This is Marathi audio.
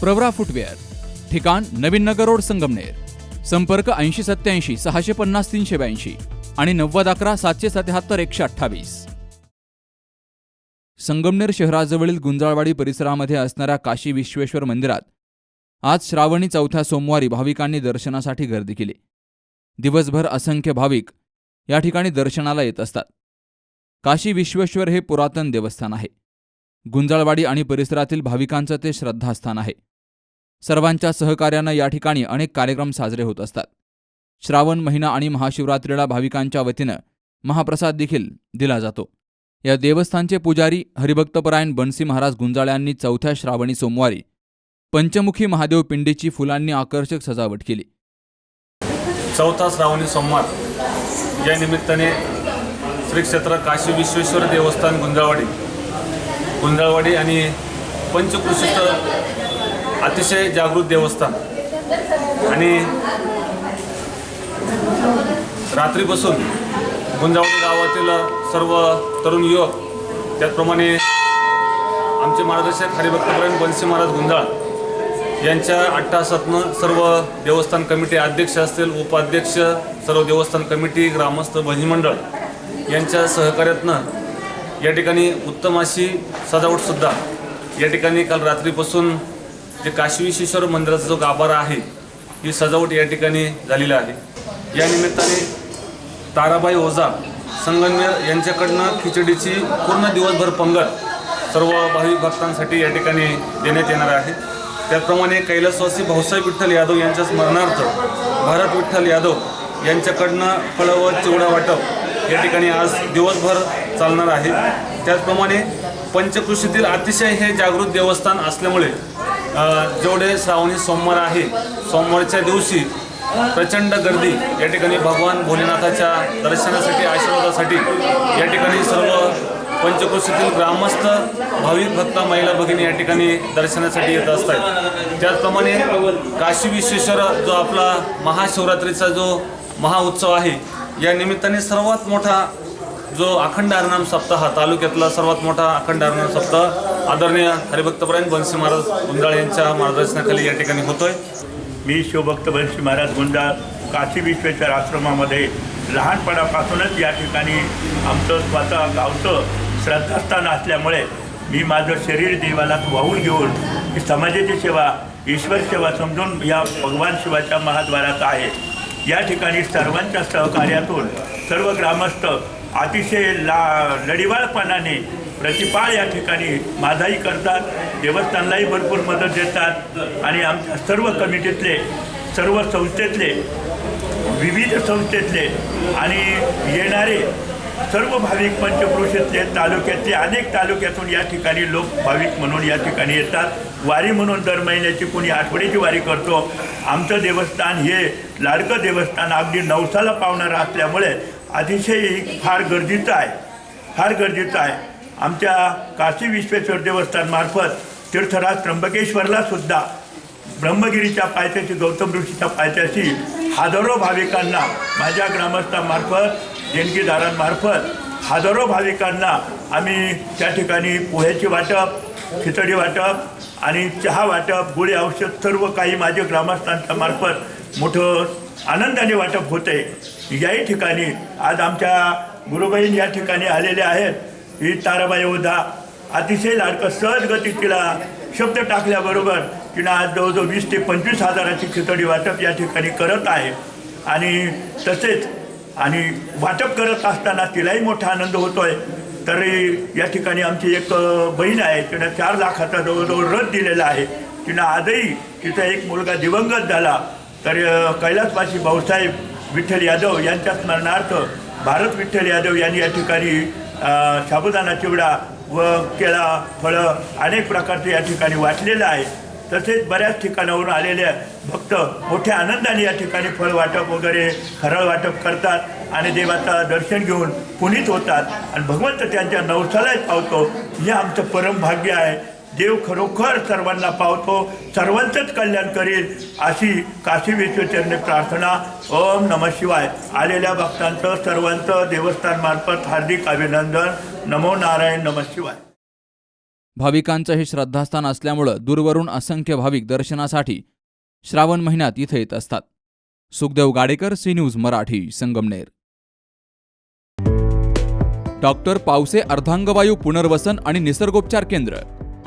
प्रवरा फुटवेअर ठिकाण नवीन नगर रोड संगमनेर संपर्क ऐंशी सत्याऐंशी सहाशे पन्नास तीनशे ब्याऐंशी आणि नव्वद अकरा सातशे सत्याहत्तर एकशे अठ्ठावीस. संगमनेर शहराजवळील गुंजाळवाडी परिसरामध्ये असणाऱ्या काशी विश्वेश्वर मंदिरात आज श्रावणी चौथ्या सोमवारी भाविकांनी दर्शनासाठी गर्दी केली. दिवसभर असंख्य भाविक या ठिकाणी दर्शनाला येत असतात. काशी विश्वेश्वर हे पुरातन देवस्थान आहे. गुंजाळवाडी आणि परिसरातील भाविकांचं ते श्रद्धास्थान आहे. सर्वांच्या सहकार्यानं या ठिकाणी अनेक कार्यक्रम साजरे होत असतात. श्रावण महिना आणि महाशिवरात्रीला भाविकांच्या वतीनं महाप्रसाद देखील दिला जातो. या देवस्थानचे पुजारी हरिभक्तपरायण बनसी महाराज गुंजाळ यांनी चौथ्या श्रावणी सोमवारी पंचमुखी महादेव पिंडीची फुलांनी आकर्षक सजावट केली. चौथा श्रावणी सोमवार. या निमित्ताने श्री क्षेत्र काशी विश्वेश्वर देवस्थान गुंजाळवाडी गुंजाळवाडी आणि पंचकृषिस्त अतिशय जागृत देवस्थान. आणि रात्रीपासून गुंजावणी गावातील सर्व तरुण युवक त्याचप्रमाणे आमचे मार्गदर्शक हरिभक्तप्रेम बनसी महाराज गुंजाळ यांच्या अट्टासातनं सर्व देवस्थान कमिटी अध्यक्ष असतील उपाध्यक्ष सर्व देवस्थान कमिटी ग्रामस्थ भजनी यांच्या सहकार्यातनं या ठिकाणी उत्तम अशी सजावटसुद्धा या ठिकाणी काल रात्रीपासून जे काशी विश्वेश्वर मंदिराचा जो गाभारा आहे ही सजावट या ठिकाणी झालेली आहे. या निमित्ताने ताराबाई ओझा संगमनेर यांच्याकडनं खिचडीची पूर्ण दिवसभर पंगत सर्व भाविक भक्तांसाठी या ठिकाणी देण्यात येणार आहे. त्याचप्रमाणे कैलासवासी भाऊसाहेब विठ्ठल यादव यांच्या स्मरणार्थ भारत विठ्ठल यादव यांच्याकडनं फळं व चिवडा वाटप या ठिकाणी आज दिवसभर चालणार आहे. त्याचप्रमाणे पंचकृषीतील अतिशय हे जागृत देवस्थान असल्यामुळे जेवढे श्रावणी सोमवार आहे सोमवारच्या दिवशी प्रचंड गर्दी या ठिकाणी भगवान भोलेनाथाच्या दर्शनासाठी आशीर्वादासाठी या ठिकाणी सर्व पंचकृषीतील ग्रामस्थ भाविक भक्त महिला भगिनी या ठिकाणी दर्शनासाठी येत असतात. त्याचप्रमाणे काशी विश्वेश्वर जो आपला महाशिवरात्रीचा जो महाउत्सव आहे या निमित्ताने सर्वात मोठा जो अखंड हरिनाम सप्ताह तालुक्यातला सर्वात मोठा अखंड हरिनाम सप्ताह आदरणीय हरिभक्तपरायण बनसी महाराज गुंजाळ यांच्या मार्गदर्शनाखाली या ठिकाणी होतोय. मी शिवभक्त बनसी महाराज गुंजाळ काशी विश्वेश्वर आश्रमामध्ये लहानपणापासूनच या ठिकाणी आमचं स्वतः गावचं श्रद्धास्थान असल्यामुळे मी माझं शरीर देवाला वाहून घेऊन ही समाजाची सेवा ईश्वर सेवा समजून या भगवान शिवाच्या महाद्वारात आहे. या ठिकाणी सर्वांच्या सहकार्यातून सर्व ग्रामस्थ अतिशय ला लढिवाळपणाने प्रतिपाळ या ठिकाणी माझाही करतात देवस्थानलाही भरपूर मदत देतात आणि आमच्या सर्व कमिटीतले सर्व संस्थेतले विविध संस्थेतले आणि येणारे सर्व भाविक पंचक्रोशीतले तालुक्यातले अनेक तालुक्यातून या ठिकाणी लोक भाविक म्हणून या ठिकाणी येतात. वारी म्हणून दर महिन्याची कोणी आठवड्याची वारी करतो. आमचं देवस्थान हे लाडकं देवस्थान अगदी नवसाला पावणारं असल्यामुळे अतिशय फार गरजेचं आहे. फार गरजेचं आहे. आमच्या काशी विश्वेश्वर देवस्थानमार्फत तीर्थराज त्र्यंबकेश्वरला सुद्धा ब्रह्मगिरीच्या पायथ्याशी गौतम ऋषीच्या पायथ्याशी हजारो भाविकांना माझ्या ग्रामस्थांमार्फत देणगीदारांमार्फत हजारो भाविकांना आम्ही त्या ठिकाणी पोह्याची वाटप खिचडी वाटप आणि चहा वाटप गोळी औषध सर्व काही माझ्या ग्रामस्थांच्या मार्फत मोठं आनंदाने वाटप होते याही ठिकाणी आज आमच्या गुरुबाईन या ठिकाणी आलेल्या आहेत. ही ताराबाई ओझा अतिशय लाडकं सहजगती तिला शब्द टाकल्याबरोबर तिनं आज जवळजवळ वीस ते पंचवीस हजाराची खिचडी वाटप या ठिकाणी करत आहे. आणि तसेच आणि वाटप करत असताना तिलाही मोठा आनंद होतो आहे तरी या ठिकाणी आमची एक बहीण आहे तिनं चार लाखाचा जवळजवळ रथ दिलेला आहे. तिनं आजही तिचा एक मुलगा दिवंगत झाला. तर कैलासवासी भाऊसाहेब विठ्ठल यादव यांच्या स्मरणार्थ भारत विठ्ठल यादव यांनी या ठिकाणी साबुदाणा चिवडा व केळा फळं अनेक प्रकारचे या ठिकाणी वाटलेलं आहे. तसेच बऱ्याच ठिकाणावरून आलेले भक्त मोठ्या आनंदाने या ठिकाणी फळ वाटप वगैरे खरळ वाटप करतात आणि देवाचं दर्शन घेऊन पुनीत होतात. आणि भगवंत त्यांच्या नवसालाही पावतो. हे आमचं परम भाग्य आहे. देव खरोखर सर्वांना पावतो सर्वांचंच कल्याण करेल अशी काशी विश्वचरणी प्रार्थना. ओम नम शिवाय. आलेल्या भक्तांचं सर्वांचं देवस्थानमार्फत हार्दिक अभिनंदन. नमो नारायण नम शिवाय. भाविकांचं हे श्रद्धास्थान असल्यामुळं दूरवरून असंख्य भाविक दर्शनासाठी श्रावण महिन्यात इथे येत असतात. Sukhdev Gadekar C news Marathi Sangamner. Doctor Pawase अर्धांगवायू पुनर्वसन आणि निसर्गोपचार केंद्र.